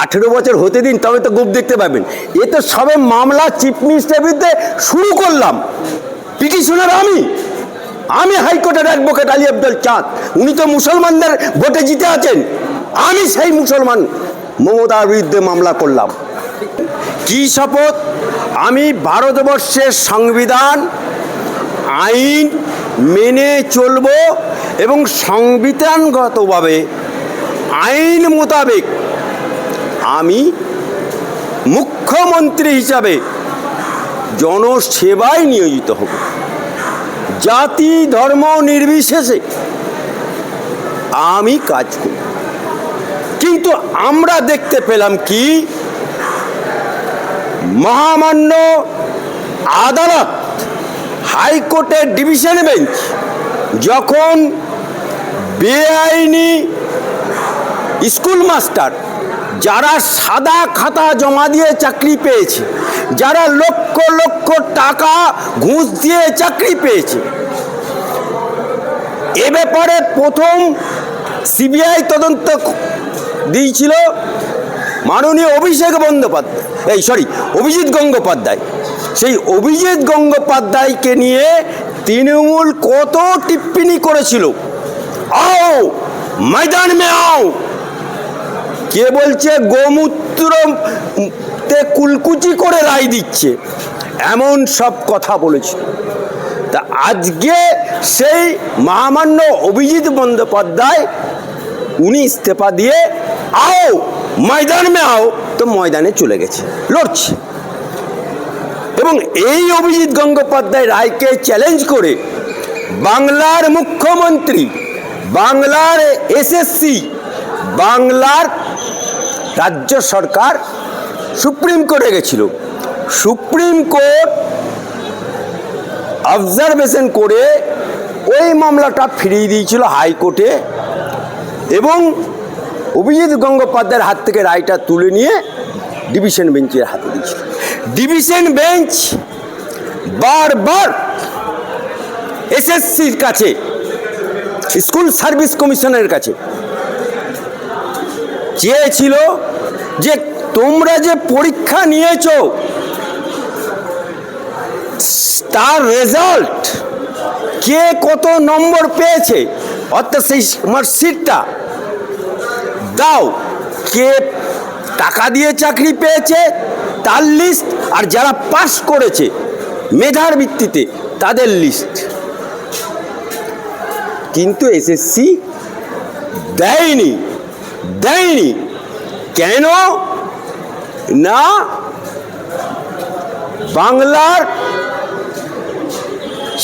আঠেরো বছর হতে দিন, তবে তো গ্রুপ দেখতে পাবেন। এ তো সবে মামলা চিফ মিনিস্টার বিরুদ্ধে শুরু করলাম। পিটিশনার আমি। আমি হাইকোর্টের অ্যাডভোকেট আলী আব্দুল চাঁদ। উনি তো মুসলমানদের ভোটে জিতে আছেন। আমি সেই মুসলমান। মমতার বিরুদ্ধে মামলা করলাম। কি শপথ? আমি ভারতবর্ষের সংবিধান, আইন মেনে চলব এবং সংবিধানগতভাবে, আইন মোতাবেক আমি মুখ্যমন্ত্রী হিসাবে জনসেবায় নিয়োজিত হব। জাতি, ধর্ম নির্বিশেষে আমি কাজ করব। কিন্তু আমরা দেখতে পেলাম কি? মহামান্য আদালত, হাইকোর্টের ডিভিশন বেঞ্চ যখন বেআইনি স্কুল মাস্টার যারা সাদা খাতা জমা দিয়ে চাকরি পেয়েছে, যারা লক্ষ লক্ষ টাকা ঘুষ দিয়ে চাকরি পেয়েছে, এ ব্যাপারে প্রথম সিবিআই তদন্ত দিয়েছিল মাননীয় অভিষেক বন্দ্যোপাধ্যায়। এই সরি অভিজিৎ গঙ্গোপাধ্যায়। সেই অভিজিৎ গঙ্গোপাধ্যায়কে নিয়ে তৃণমূল কত টিপ্পনি করেছিল? আও, ময়দান মে আও। কে বলছে গোমূত্র তে কুলকুচি করে রায় দিচ্ছে। এমন সব কথা বলেছে। তা আজকে সেই মহামান্য অভিজিৎ বন্দ্যোপাধ্যায়, উনি ইস্তফা দিয়ে, আও, ময়দান মে আও। তো ময়দানে চলে গেছে, লড়ছে। এবং এই অভিজিৎ গঙ্গোপাধ্যায় রায়কে চ্যালেঞ্জ করে বাংলার মুখ্যমন্ত্রী, বাংলার এসএসসি, বাংলার রাজ্য সরকার সুপ্রিম কোর্টে গেছিল। সুপ্রিম কোর্ট অবজারভেশন করে ওই মামলাটা ফিরিয়ে দিয়েছিল হাইকোর্টে এবং অভিজিৎ গঙ্গোপাধ্যায়ের হাত থেকে রায়টা তুলে নিয়ে ডিভিশন বেঞ্চের হাতে দিয়েছিল। ডিভিশন বেঞ্চ বারবার এসএসসির কাছে স্কুল সার্ভিস কমিশনের কাছে চেয়েছিল যে তোমরা যে পরীক্ষা নিয়েছো, তার রেজাল্ট কে কত নম্বর পেয়েছে? অর্থাৎ সেই মার্কশিটটা দাও, কে টাকা দিয়ে চাকরি পেয়েছে, তার লিস্ট আর যারা পাস করেছে, মেধার ভিত্তিতে তাদের লিস্ট কিন্তু এসএসসি দেয়নি। দেয়নি। কেন? না, বাংলার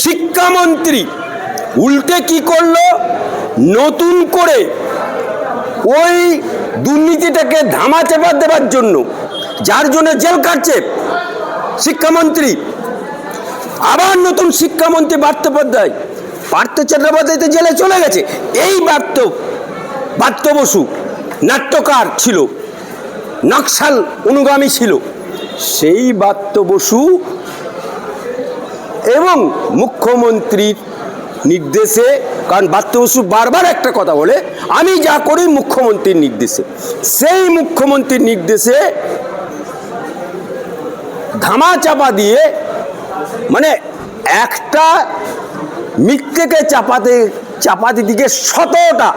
শিক্ষামন্ত্রী উল্টে কি করল? নতুন করে ওই দুর্নীতিটাকে ধামা চেপা দেওয়ার জন্য, যার জন্য জেল কাটছে শিক্ষামন্ত্রী। আবার নতুন শিক্ষামন্ত্রী পার্থোপাধ্যায় পার্থ চট্টোপাধ্যায় জেলে চলে গেছে। এই বার্ত বার্ত বসু। নাট্যকার ছিল, নকশাল অনুগামী ছিল। সেই বার্ত বসু এবং মুখ্যমন্ত্রীর নির্দেশে, কারণ বার্ত বসু বারবার একটা কথা বলে, আমি যা করি মুখ্যমন্ত্রীর নির্দেশে। সেই মুখ্যমন্ত্রীর নির্দেশে ধামা চাপা দিয়ে মানে একটা মিথ্যেকে চাপাতে চাপাতে দিকে শতটা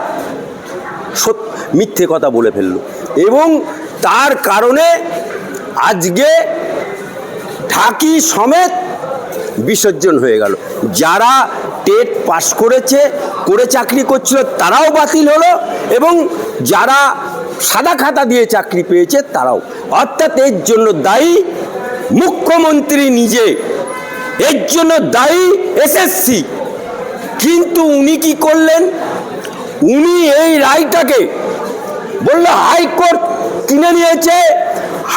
সত- মিথ্যে কথা বলে ফেলল। এবং তার কারণে আজকে ঢাকি সমেত বিসর্জন হয়ে গেল। যারা টেট পাস করেছে, করে চাকরি করছিল, তারাও বাতিল হলো এবং যারা সাদা খাতা দিয়ে চাকরি পেয়েছে, তারাও। অর্থাৎ এর জন্য দায়ী মুখ্যমন্ত্রী নিজে। এর জন্য দায়ী এসএসসি। কিন্তু উনি কি করলেন? উনি এই রায়টাকে বলল হাইকোর্ট কিনে নিয়েছে।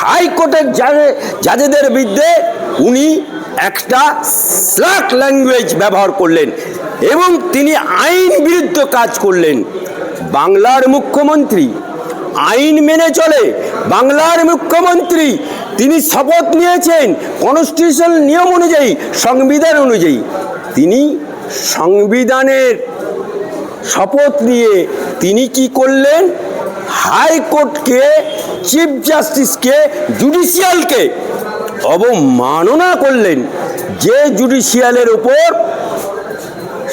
হাইকোর্টের যাদের যাদের বিরুদ্ধে উনি একটা স্ল্যাক ল্যাঙ্গুয়েজ ব্যবহার করলেন এবং তিনি আইন বিরুদ্ধ কাজ করলেন। বাংলার মুখ্যমন্ত্রী আইন মেনে চলে। বাংলার মুখ্যমন্ত্রী তিনি শপথ নিয়েছেন কনস্টিটিউশন নিয়ম অনুযায়ী, সংবিধান অনুযায়ী। তিনি সংবিধানের শপথ নিয়ে তিনি কি করলেন? হাইকোর্টকে চিফ জাস্টিসকে, জুডিশিয়ালকে অবমাননা করলেন। যে জুডিশিয়ালের ওপর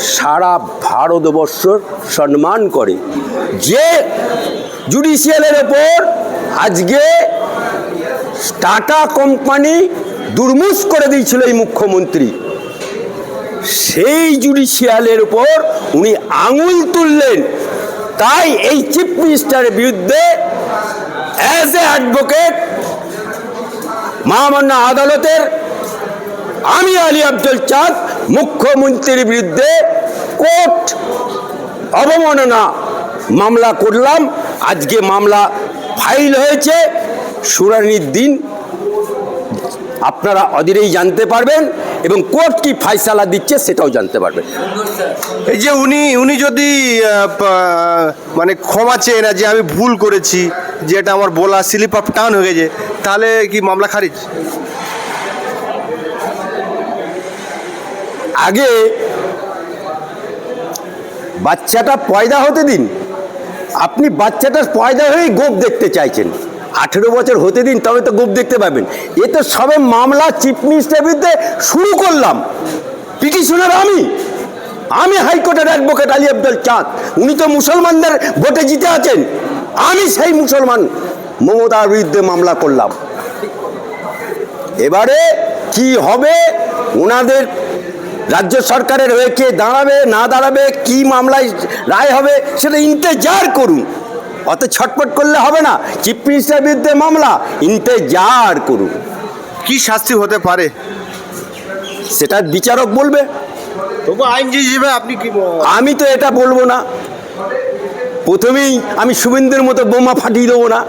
সারা ভারতবর্ষ সম্মান করে। যে জুডিশিয়ালের ওপর আজকে টাটা কোম্পানি দুর্মুষ করে দিয়েছিল এই মুখ্যমন্ত্রী। সেই জুডিশিয়ালের উপর উনি আঙুল তুললেন। তাই এই চিফ মিনিস্টারের বিরুদ্ধে অ্যাজ এ অ্যাডভোকেট মহামান্য আদালতের আমি আলী আব্দুল চাঁদ মুখ্যমন্ত্রীর বিরুদ্ধে কোর্ট অবমাননা মামলা করলাম। আজকে মামলা ফাইল হয়েছে। শুনানির দিন আপনারা অদিরেই জানতে পারবেন। এবং কোর্ট কি ফাইসালা দিচ্ছে সেটাও জানতে পারবে। এই যে উনি উনি যদি মানে ক্ষমা চেয়ে না যে আমি ভুল করেছি যে এটা আমার বলা স্লিপ অফ টার্ন হয়ে গেছে তাহলে কি মামলা খারিজ? আগে বাচ্চাটা পয়দা হতে দিন। আপনি বাচ্চাটার পয়দা হয়েই গোপ দেখতে চাইছেন। আঠেরো বছর হতে দিন, তবে তো গোপ দেখতে পাবেন। এ তো সবে মামলা চিফ মিনিস্টারের বিরুদ্ধে শুরু করলাম। পিটিশনার আমি। আমি হাইকোর্টের অ্যাডভোকেট আলী আব্দুল চাঁদ। উনি তো মুসলমানদের ভোটে জিতে আছেন। আমি সেই মুসলমান মমতার বিরুদ্ধে মামলা করলাম। এবারে কি হবে? ওনাদের রাজ্য সরকারের হয়ে কে দাঁড়াবে, না দাঁড়াবে, কি মামলায় রায় হবে, সেটা ইন্তেজার করুন। অত ছটপট করলে হবে না। চিফ মিনিস্টার বিরুদ্ধে মামলা ইন্তেজার করুন কি শাস্তি হতে পারে? সেটা বিচারক বলবে। তবু আইনজীবী হিসেবে আপনি কি আমি তো এটা বলব না। প্রথমেই আমি শুভেন্দুর মতো বোমা ফাটিয়ে দেবো না।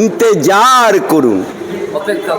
ইন্তেজার করুন। অপেক্ষা।